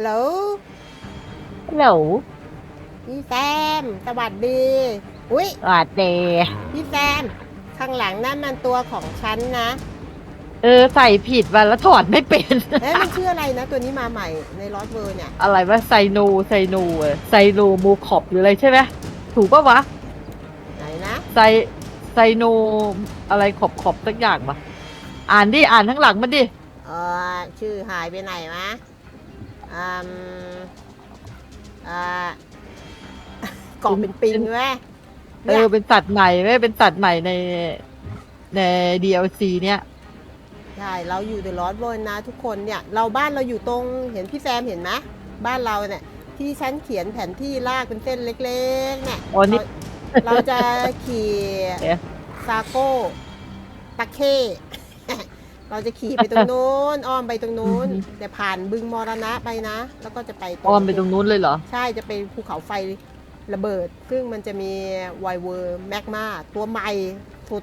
ฮัลโหลฮัลโหลพี่แซม สวัสดี อุ้ยสวัสดีพี่แซม ข้างหลังนั่นมันตัวของฉันนะ เออใส่ผิดวันแล้วถอดไม่เป็น เอ๊ะมันชื่ออะไรนะ ตัวนี้มาใหม่ในลอสเวอร์เนี่ย อะไรวะไซโนไซโนเออไซโนมูขอบหรืออะไรใช่ไหมถูกปะวะไหนนะ ไซไซโนอะไรขอบขอบสักอย่างปะอ่านดิอ่านทั้งหลังมันดิ เออชื่อหายไปไหนมะ อืมอ่ากล่องเป็นปิงไหมเออเป็นสัตว์ใหม่ไม่เป็นสัตว์ใหม่ในใน DLC เนี่ยใช่เราอยู่เดอะลอสเวอร์นะทุกคนเนี่ย เราบ้านเราอยู่ตรงเห็นพี่แซมเห็นไหมบ้านเราเนี่ยที่ฉันเขียนแผนที่ลากเป็นเส้นเล็กๆเนี่ยอ๋อนี่เราเราจะขี่เอ๊ะซาโก้ตะเข้ เราจะขี่ไปตรงนู้น อ้อมไปตรงนู้นแต่ผ่านบึงมรณะไปนะ แล้วก็จะไปอ้อมไปตรงนู้นเลยเหรอ ใช่จะไปภูเขาไฟระเบิด ซึ่งมันจะมีไวเวอร์แมกมาตัวใหม่สุด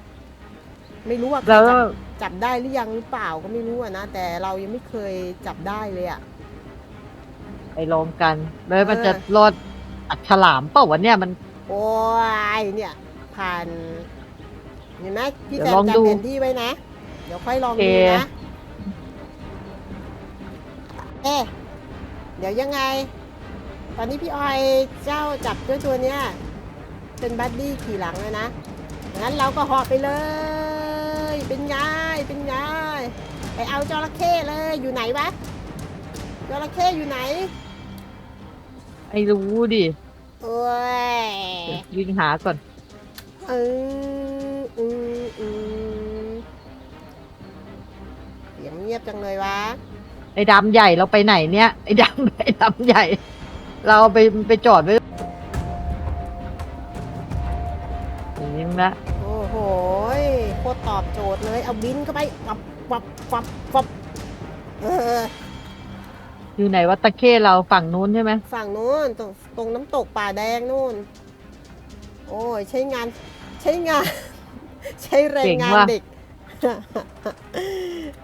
ไม่รู้ว่าใครแล้วจับจับได้หรือยังหรือเปล่าก็ไม่รู้อะนะ แต่เรายังไม่เคยจับได้เลยอะไปลองกันแล้วมันเออจะรอดอัดฉลามเปล่าวะเนี่ยมัน โอ้ยเนี่ย ผ่านเห็นไหมพี่เดี๋แซยวลมองดูจำแผนที่ไว้นะ เดี๋ยวค่อยลองโอเคดูนะ เอ๊ะเดี๋ยวยังไง ตอนนี้พี่ออยเจ้าจับเจ้าตัวเนี้ย เป็นบัดดี้ขี่หลังเลยนะ งั้นเราก็เหาะไปเลย เป็นไงเป็นไงไปเอาจระเข้เลยอยู่ไหนวะจระเข้อยู่ไหน ไอ้รู้ดิโอ้ยยิงหาก่อน เอออืมอืม เสียงเงียบจังเลยวะ ไอ้ดำใหญ่เราไปไหนเนี่ยไอ้ดำ ไอ้ดำใหญ่ เราเอาไปไปจอดไว้ยิงละโอ้โหยโคตรตอบโจทย์เลย เอาบินเข้าไปปับปับปับปับเออ อยู่ไหนวัดตะเข้เราฝั่งนู้นใช่ไหมฝั่งนู้นตรงตรงน้ำตกป่าแดงนู่น โอ้ยใช้งาน ใช้งาน ใช้แรงงานเด็ก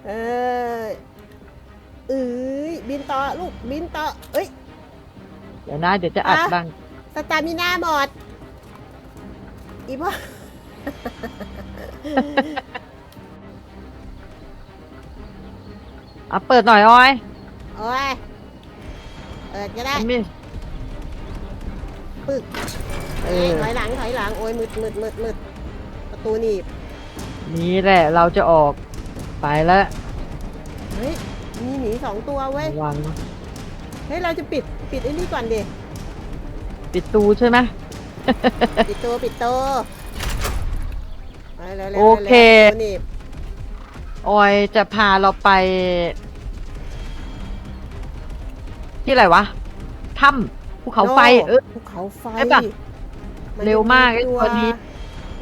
เออเอ้ยบินต่อลูกบินต่อเอ้ย เดี๋ยวนะเดี๋ยวจะอัดอะ บ้างสตามิน่าหมดอีพ่อ อะเปิดหน่อยออยโอ้ยเปิดก็ได้มีปึ๊กเอเอ้ยอถอยหลังถอยหลังโอ้ยมืดมืดมืดมืดประตูหนีบนี่แหละเราจะออก ไปแล้วเฮ้ยมีหมีสองตัวเว้ย ระวังนะเฮ้ย เราจะปิดปิดไอ้นี่ก่อนดิ ปิดตูใช่ไหมปิดตัวปิดตัวไปเร็วๆโอเคร็วๆประตูหนีบออยจะพาเราไป ที่อะไรวะถ้ำภูเขาไฟโน่เออ ภูเขาไฟใช่ปะนเร็วมากไอ้จะตัวนี้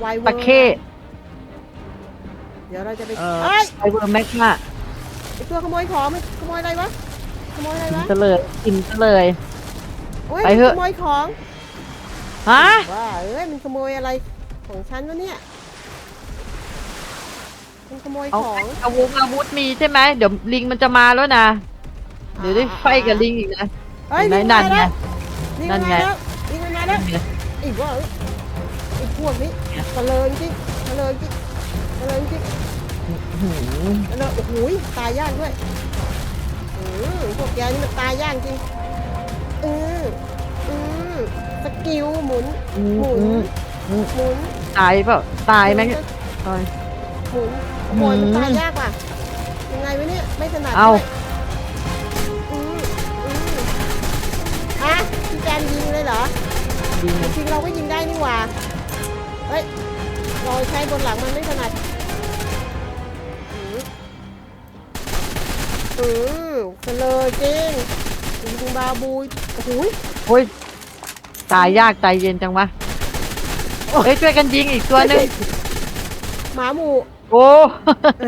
ไวเวอร์ตะเข้ เดี๋ยวเราจะไปเออเอ้ยไอเวอร์แม็กมาไอตัวขโมยของมันขโมยอะไรวะขโมยอะไรกินวะซะเลยกินซะเลย โอ้ยไปเถอะ ขโมยของฮะว่าเอ้ยมันขโมยอะไรของฉันวะเนี่ยมันขโมยเอาของอาวุธอาวุธมีใช่ไหมเดี๋ยวลิงมันจะมาแล้วนะ เดี๋ยวได้ไฟกับลิงอีกนะเฮ้ยเห็นไหมลิงนั่มานไงแล้วลิงมันมาแล้วลิงมันมาแล้วไอ้บ้าเอ้ยไอ้พวกนี้ตะเลิงจริงตะเลิงจริง ตะเลิงจริงหืมตะเลิงโอ้โหยตายยากด้วยอืมพวกแกนี่มันตายยากจริงอืมอืมสกิลหมุนอืหมุนมอืมหมุนตายเปล่าตายไหมตายหมุนโอ้ยอืมมันตายยากว่ะยังไงวะเนี่ยไม่ถนัดเอาด้วยอืมอืมฮะพี่แจมยิงเลยเหรอยิงจริงๆเราก็ยิงได้นี่หว่าเฮ้ย เราใช้บนหลังมันไม่ถนัดอืมอืมเสลอจริงยิงบาบูยโอ้โหยโอ้ยตายยากใจเย็นจังวะเฮ้ยช่วยกันยิงอีกตัวหนึงหมาหมูโอ้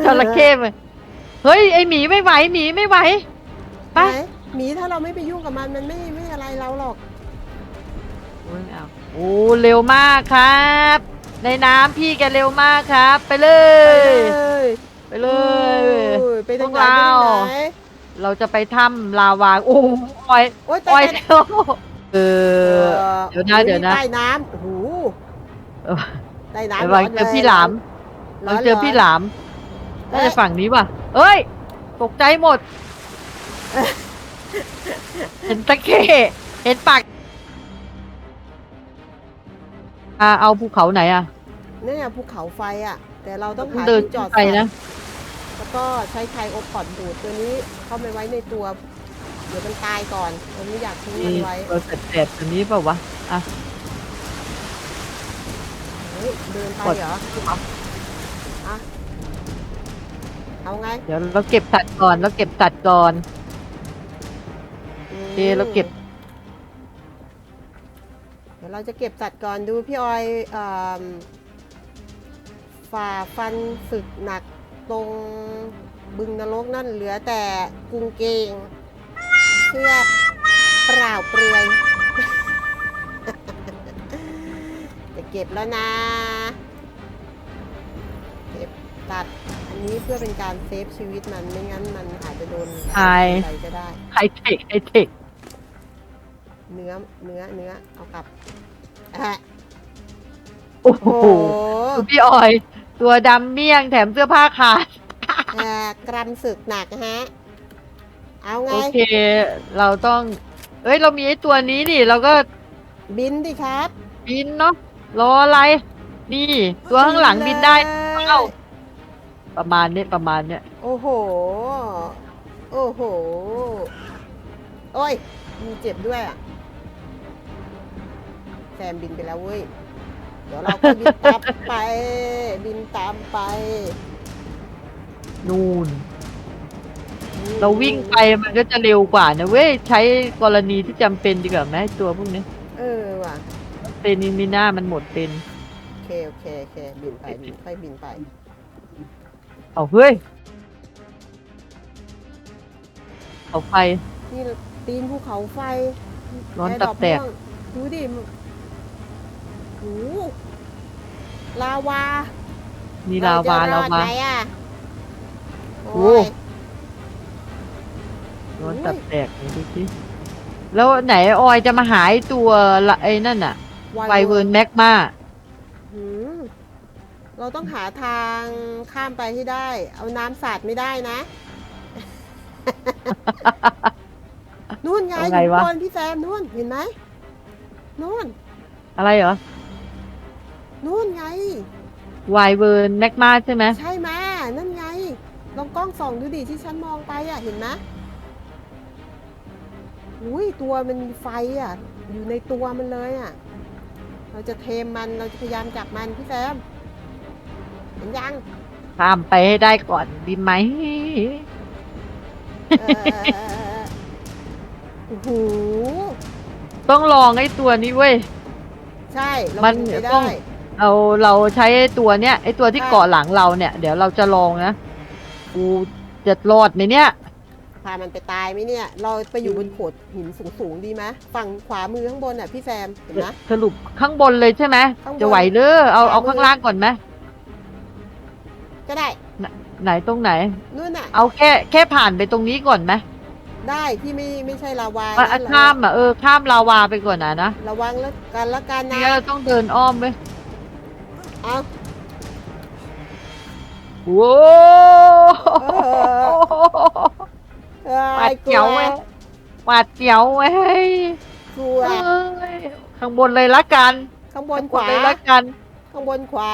จระเข้เลยเฮ้ยไอหมีไม่ไหวหมีไม่ไหวไปไหนหมีถ้าเราไม่ไปยุ่งกับมันมันไม่ไม่อะไรเราหรอก โอ้ยเอาโอ้เร็วมากครับ ในน้ำพี่แกเร็วมากครับ ไปเลย ไปเลย ไปเลยอุ้ยไปทางไหนพวกเราไปทางไหนเราจะไปถ้ำลาวาโอ้โหออยโอ๊ยออยตายเดี๋ยวเออเออเดี๋ยวนะเดี๋ยวนะใต้น้ำโอ้โหเออใต้น้ำระวังเจอพี่หลามร้เรานเจอพี่หลามร้น่านจะฝั่งนี้ว่ะเอ้ย ตกใจหมด เห็นตะเข้เห็นปาก อ่าเอาภูเขาไหนอะ เนี่ยภูเขาไฟอะ แต่เราต้องหาเดินที่จอดไปนะ แล้วก็ใช้ไคโอพอดดูดตัวนี้เข้าไปไว้ในตัว เดี๋ยวมันตายก่อนเราไม่อยากทิ้งมันนี่ไว้ตัวแสบๆตัวนี้เปล่าวะอะเฮ้ยเดินไปกดเหรออะเอาไงเดี๋ยวเราเก็บสัตว์ก่อน เราเก็บสัตว์ก่อน ม เอะเราเก็บ เดี๋ยวเราจะเก็บสัตว์ก่อนดูพี่ออยเอิ่มฝ่าฟันศึกหนักตรงบึงนรกนั่นเหลือแต่กุงเกงเสื้อเปล่าเปลือยจะเก็บแล้วนะ เก็บตัดอันนี้เพื่อเป็นการเซฟชีวิตมันไม่งั้นมันอาจจะโดนตายอะไรก็ได้ ไฮเทคไฮเทค เนื้อเนื้อเนื้อเอากลับอะโอ้โหโอ้โหดูพี่ออย ตัวดำเมี่ยงแถมเสื้อผ้าขาดอ่ากรำศึกหนักฮะ เอาไง โอเค เราต้อง เอ้ย เรามีไอ้ตัวนี้นี่ เราก็บินดิครับบินเนาะรออะไร นี่ ตัวข้างหลังบินได้เลยเอ้าประมาณเนี้ยประมาณเนี้ยโอ้โห โอ้โห โอ้ยมีเจ็บด้วยอะ แซมบินไปแล้วเว้ย เดี๋ยวเราก็บินตามไป บินตามไปนู่น เราวิ่งไปมันก็จะเร็วกว่านะเว้ย ใช้กรณีที่จำเป็นดีกว่าไหมตัวพวกนี้เออว่ะ เป็นมิน่ามันหมดเป็น โอเค โอเค โอเค บินไปบินค่อยบินไป เอาเฮ้ย เอาไฟ นี่ตีนภูเขาไฟร้อนร์ตัดบปแตกม่วงดูดิมันโอ้โหลาวามีลาวาเรจะรลาอดวาไหมอะโอ้โอ้ยร้อนตับแตกไหนดูสิแล้วไหนออยจะมาหาไอ้ตัวละไอ้นั่นอะไวเวิร์นแมกมา หืมเราต้องหาทางข้ามไปให้ได้ เอาน้ำสาดไม่ได้นะ นู่นไงเอาอไงยู่วะ บนพี่แซมนู่นเห็นไหมนู่นอะไรเหรอ นู่นไงไวเวิร์นแมกมาใช่ไหมใช่ไหมนั่นไง ลองกล้องส่องดูดิที่ฉันมองไปอะเห็นไหมอุ้ยตัวมันมีไฟอะ อยู่ในตัวมันเลยอะ เราจะเทมมันเราจะพยายามจับมันพี่แซมเห็นยังข้ามไปให้ได้ก่อนดีไหมเออโอ้โหต้องลองไอ้ตัวนี้เว้ย ใช่เรามันบินไปต้อได้ง เราเราใช้ไอ้ตัวเนี้ยไอ้ตัวที่ใช่เกาะหลังเราเนี่ย เดี๋ยวเราจะลองนะกูจะรอดไหมเนี่ย พามันไปตายไหมเนี่ย เราไปอยู่บนโขดหินสูงๆดีไหมฝั่งขวามือข้างบนอะพี่แซมเห็นไหม สรุปข้างบนเลยใช่ไหมข้างบนจะไหวหรือเอาขวาเอามือ ข้างล่างก่อนไหมก็ได้ไหนตรงไหน นู่นน่ะ เอาแค่แค่ผ่านไปตรงนี้ก่อนไหมได้ที่ไม่ไม่ใช่ลาวาอะนั่นเหรอข้ามอะเออข้ามลาวาไปก่อนนะนะระวังแล้วกันละกันนี่นะเราต้องเดินอ้อมไป เอาโว้เอ้ยหวาดเจียวกลัเว้ยหวาดเจียวเว้ยกลัวเอ้ยข้างบนเลยละกันข้างบนข้างขวาเลยละกัน ข้างบนขวา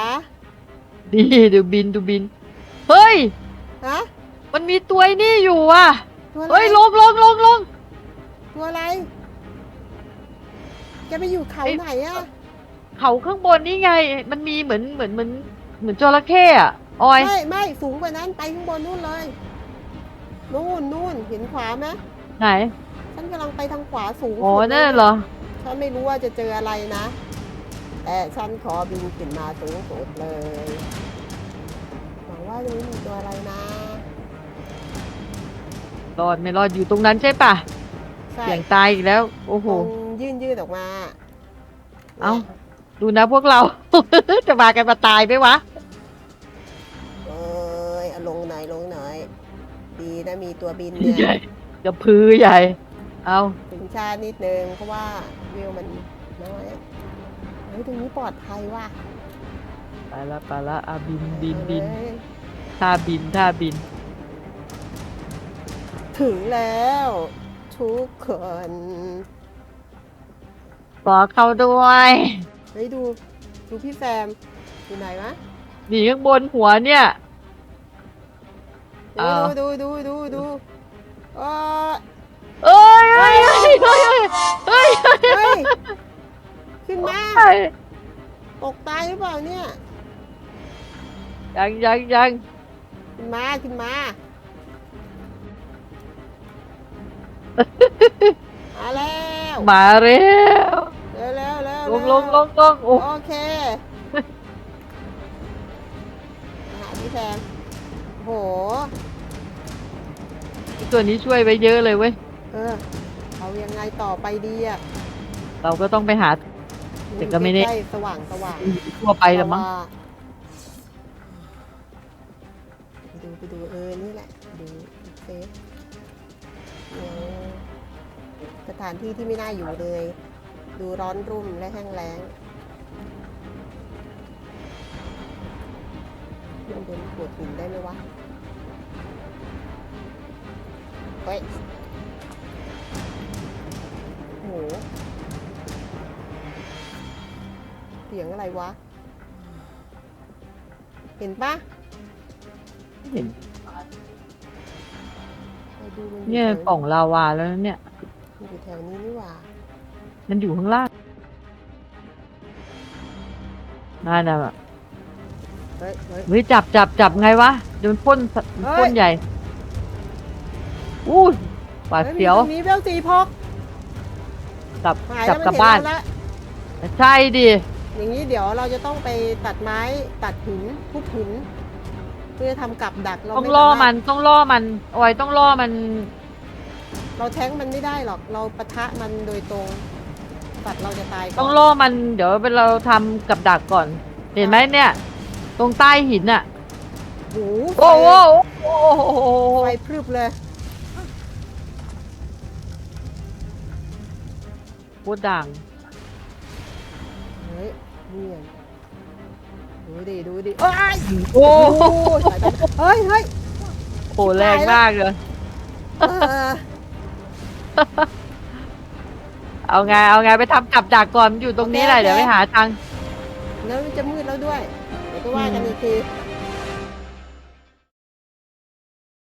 ดีดูบินดูบิน เฮ้ยฮะมันมีตัวไอ้นี่อยู่อะตัวอะไรเฮ้ยลงลงลงลงตัวอะไรแกไปอยู่เขาไอ้ไหนอะ เขาข้างบนนี่ไง มันมีเหมือนเหมือนเหมือนเหมือนจระเข้อะออย ไม่ไม่สูงกว่านั้นไปข้างบนนู่นเลยนู่นนู่นเห็นขวาไหมไหนฉันกำลังไปทางขวาสูงอ๋อสุดลยนั่นเหรอ ฉันไม่รู้ว่าจะเจออะไรนะ แต่ฉันขอบินขึ้นมาสูงสุดเลยหวังว่าจะไม่มีตัวอะไรนะรอดไม่รอดอยู่ตรงนั้นใช่ปะใช่เสียงตายอีกแล้ว โอ้โห ตรงยื่นยืดออกมาเอ้า ดูนะพวกเรา จะมากันมาตายไหมวะเอ้ยเอาลงไหนอยลงไหนอย ดีนะมีตัวบินเนี่ยใหญ่กระพือใหญ่ เอาถึงชาตินิดนึงเพราะว่าวิวมันน้อยเฮ้ยตรงนี้ปลอดภัยว่ะไปละไปละอาบินบินบินเอาเลยท่าบินท่าบิน ถึงแล้ว ทุกคน ขอเข้าด้วย เฮ้ยดูดูพี่แซมอยู่ไหนวะหนีข้างบนหัวเนี่ยดูอ้าวดูดูดูดูเออเอ้ยเอ้ยเอ้ยเอ้ยเอ้ยเฮ้ยขึ้นมาเอ้ยตกตายหรือเปล่าเนี่ยยังยังยังขึ้นมาขึ้นมามาแล้วมาเร็วเร็วเร็วเร็วลงลงลงลงโอ้โอเคหาพี่แซมโหตัวนี้ช่วยไว้เยอะเลยเว้ย เออ เอายังไงต่อไปดีอะ เราก็ต้องไปหาแต่ก็ไม่ได้ใกล้ๆสว่างสว่างทั่วไปแล้วมั้งไปดูไปดูเออ นี่แหละ ดูเซฟเดี๋ยวสถานที่ที่ไม่น่าอยู่เลย ดูร้อนรุ่มและแห้งแล้งขึ้นบนขวดหินได้ไหมวะ เฮ้ยโหเสียงอะไรวะ เห็นปะเห็นไปดูมันเนี่ยแถวกล่องลาวาแล้วนะเนี่ยมันอยู่แถวนี้นี่หว่า มันอยู่ข้างล่างนั่นน่ะเฮ้ยเฮ้ย เฮ้ยจับจับจับไงวะเดี๋ยวมันพ่นสเฮ้ยพ่นใหญ่อู้ยหวาดฮ้เสียวมีตรงนี้เบลสีพกกลับหายกลัแล้บวมันกลับเห็นบ้านเราละใช่ดิอย่างนี้เดี๋ยวเราจะต้องไปตัดไม้ตัดหินทุบหิน เพื่อทำกับดักเราต้องไล่อมัสานารถต้องล่อมันออยต้องล่อมัน เราแท้งมันไม่ได้หรอกเราปะทะมันโดยตรง สัตว์เราจะตายก่ต้อองนล่อมันเดี๋ยวเราทำกับดักก่อน เห็นไหมเนี่ย ตรงใต้หินอะ โอ้โอ้โหโหโอ้โหไฟพรึบเลยพูดดังเฮ้ยเนี่ยดูดิดูดิเอ้ยโอ้โอ้โหสายตาเฮ้ยเฮ้ย โหแรงมากเลย เออ เอาไงเอาไงไปทำกับดักก่อนมันอยู่ตรงนี้แหละโอเคเดี๋ยวไปหาทาง แล้วมันจะมืดแล้วด้วยเดี๋ยวก็ว่ากันอีกที